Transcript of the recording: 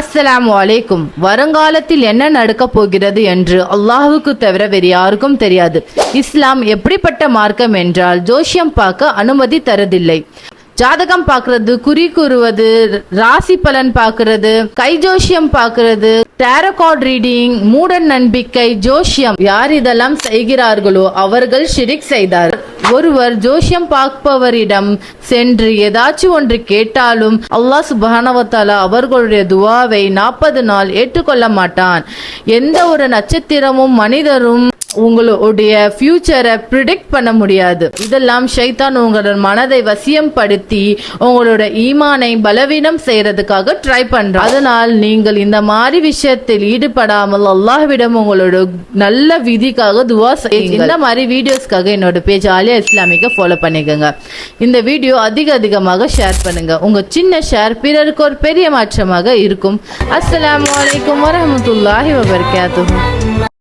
அஸ்லாம் வலைக்கும் வருங்காலத்தில் என்ன நடக்கப் போகிறது என்று அல்லாஹுக்கு தவிர வேறு யாருக்கும் தெரியாது. இஸ்லாம் எப்படிப்பட்ட மார்க்கம் என்றால் ஜோஷியம் பார்க்க அனுமதி தரதில்லை. ஜாதகம் பார்க்கறது குறி கூறுவது ராசி பலன் பார்க்கறது கை ஜோஷியம் பார்க்கிறது டேரோ ரீடிங் மூட நம்பிக்கை ஜோஷியம். யார் இதெல்லாம் செய்கிறார்களோ அவர்கள் ஷிரிக் செய்தார். ஒருவர் ஜோஷியம் பார்ப்பவரிடம் சென்று ஏதாச்சும் ஒன்று கேட்டாலும் அல்லாஹ் சுபஹானவத்தாலா அவர்களுடைய துவாவை நாற்பது நாள் ஏற்றுக்கொள்ள மாட்டான். எந்த ஒரு நட்சத்திரமும் மனிதரும் உங்களுடைய ஃபியூச்சரை ப்ரிடிக்ட் பண்ண முடியாது. இதெல்லாம் ஷைத்தான் உங்களோட மனதை வசியம் படுத்தி உங்களோட ஈமானை பலவீனம் செய்யறதுக்காக ட்ரை பண்ற. அதனால் நீங்கள் இந்த மாதிரி விஷயத்தில் ஈடுபடாமல் அல்லாஹ்விடம் உங்களோட நல்ல விதிக்காக துவா செய்யுங்க இந்த மாதிரி வீடியோஸ்க்காக என்னோட பேஜ் ஆலியா இஸ்லாமிக்க ஃபாலோ பண்ணிக்கோங்க. இந்த வீடியோ அதிக அதிகமாக ஷேர் பண்ணுங்க. உங்க சின்ன ஷேர் பிறருக்கு ஒரு பெரிய மாற்றமாக இருக்கும். அஸ்ஸலாமு அலைக்கும் வரஹ்மத்துல்லாஹி வபரகாத்துஹு.